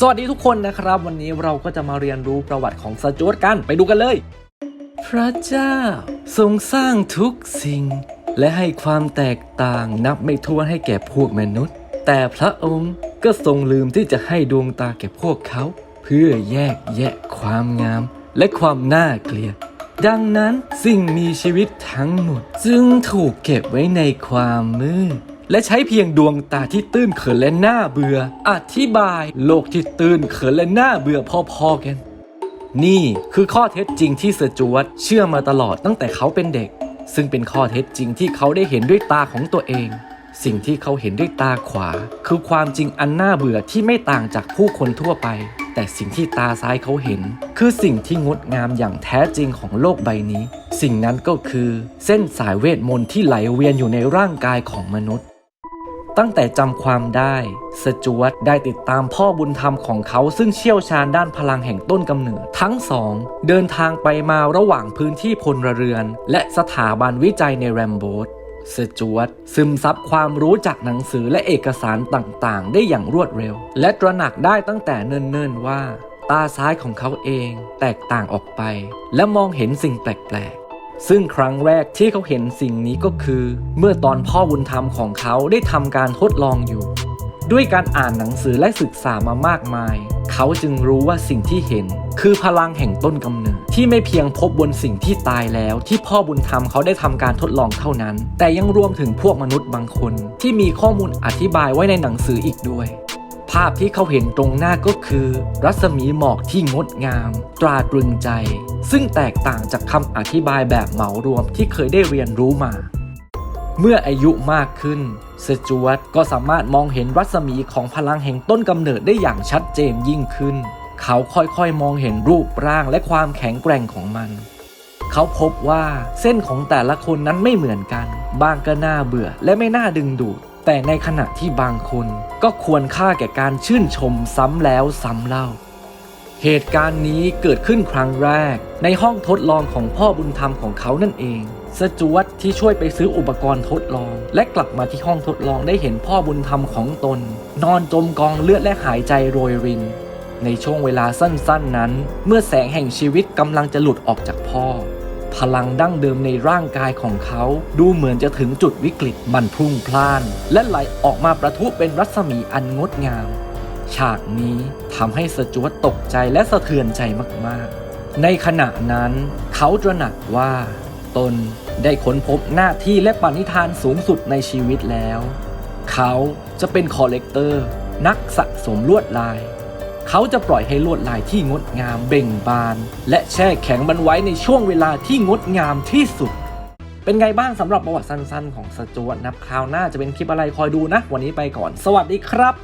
สวัสดีทุกคนนะครับ วันนี้เราก็จะมาเรียนรู้ประวัติของสจวตกันไปดูกันเลย พระเจ้าทรงสร้างทุกสิ่ง และให้ความแตกต่างนับไม่ถ้วนให้แก่พวกมนุษย์ แต่พระองค์ก็ทรงลืมที่จะให้ดวงตาแก่พวกเขา เพื่อแยกแยะความงาม และความน่าเกลียดดังนั้นสิ่งมีชีวิตทั้งหมด จึงถูกเก็บไว้ในความมืด และใช้เพียงดวงตาที่ตื้นเขินและน่าเบื่อ อธิบายโลกที่ตื้นเขินและน่าเบื่อพอๆกัน นี่คือข้อเท็จจริงที่เซอร์จวตเชื่อมาตลอดตั้งแต่เขาเป็นเด็ก ซึ่งเป็นข้อเท็จจริงที่เขาได้เห็นด้วยตาของตัวเอง สิ่งที่เขาเห็นด้วยตาขวา คือความจริงอันน่าเบื่อที่ไม่ต่างจากผู้คนทั่วไป แต่สิ่งที่ตาซ้ายเขาเห็น คือสิ่งที่งดงามอย่างแท้จริงของโลกใบนี้ สิ่งนั้นก็คือ เส้นสายเวทมนต์ที่ไหลเวียนอยู่ในร่างกายของมนุษย์ ตั้งแต่จำความได้ สจวตได้ติดตามพ่อบุญธรรมของเขาซึ่งเชี่ยวชาญด้านพลังแห่งต้นกำเนิด ทั้งสองเดินทางไปมาระหว่างพื้นที่พลเรือน และสถาบันวิจัยในแรมโบสสจวตซึมซับความรู้จากหนังสือและเอกสารต่างๆ ได้อย่างรวดเร็ว และตระหนักได้ตั้งแต่เนิ่นๆว่า ตาซ้ายของเขาเองแตกต่างออกไป และมองเห็นสิ่งแปลกๆ ซึ่งครั้งแรกที่เขาเห็นสิ่งนี้ก็คือ เมื่อตอนพ่อบุญธรรมของเขาได้ทำการทดลองอยู่ ด้วยการอ่านหนังสือและศึกษามามากมาย เขาจึงรู้ว่าสิ่งที่เห็น คือพลังแห่งต้นกำเนิดที่ไม่เพียงพบบนสิ่งที่ตายแล้ว ที่พ่อบุญธรรมเขาได้ทำการทดลองเท่านั้น แต่ยังรวมถึงพวกมนุษย์บางคน ที่มีข้อมูลอธิบายไว้ในหนังสืออีกด้วยาพที่เขาเห็นตรงหน้าก็คือ รัศมีหมอกที่งดงาม ตราตรึงใจ ซึ่งแตกต่างจากคำอธิบายแบบเหมารวมที่เคยได้เรียนรู้มา เมื่ออายุมากขึ้นสจวตก็สามารถมองเห็นรัศมีของพลังแห่งต้นกำเนิดได้อย่างชัดเจนยิ่งขึ้น เขาค่อยๆมองเห็นรูปร่างและความแข็งแกร่งของมัน เขาพบว่าเส้นของแต่ละคนนั้นไม่เหมือนกัน บางก็น่าเบื่อและไม่น่าดึงดูด แต่ในขณะที่บางคนก็ควรค่าแก่การชื่นชมซ้ำแล้วซ้ำเล่า เหตุการณ์นี้เกิดขึ้นครั้งแรก ในห้องทดลองของพ่อบุญธรรมของเขานั่นเองสจวตที่ช่วยไปซื้ออุปกรณ์ทดลอง และกลับมาที่ห้องทดลองได้เห็นพ่อบุญธรรมของตน นอนจมกองเลือดและหายใจโรยริน ในช่วงเวลาสั้นๆนั้น เมื่อแสงแห่งชีวิตกำลังจะหลุดออกจากพ่อ พลังดั้งเดิมในร่างกายของเขา ดูเหมือนจะถึงจุดวิกฤตมันพุ่งพล่าน และไหลออกมาประทุเป็นรัศมีอันงดงาม ฉากนี้ทำให้สจวตตกใจและสะเทือนใจมากๆ ในขณะนั้น เขาตระหนักว่า ตนได้ค้นพบหน้าที่และปณิธานสูงสุดในชีวิตแล้ว เขาจะเป็นคอลเลกเตอร์ นักสะสมลวดลาย เขาจะปล่อยให้ลวดลายที่งดงามเบ่งบาน และแช่แข็งมันไว้ในช่วงเวลาที่งดงามที่สุด เป็นไงบ้างสำหรับประวัติสั้นๆ ของสจวตนับคราวหน้าจะเป็นคลิปอะไรคอยดูนะ วันนี้ไปก่อน สวัสดีครับ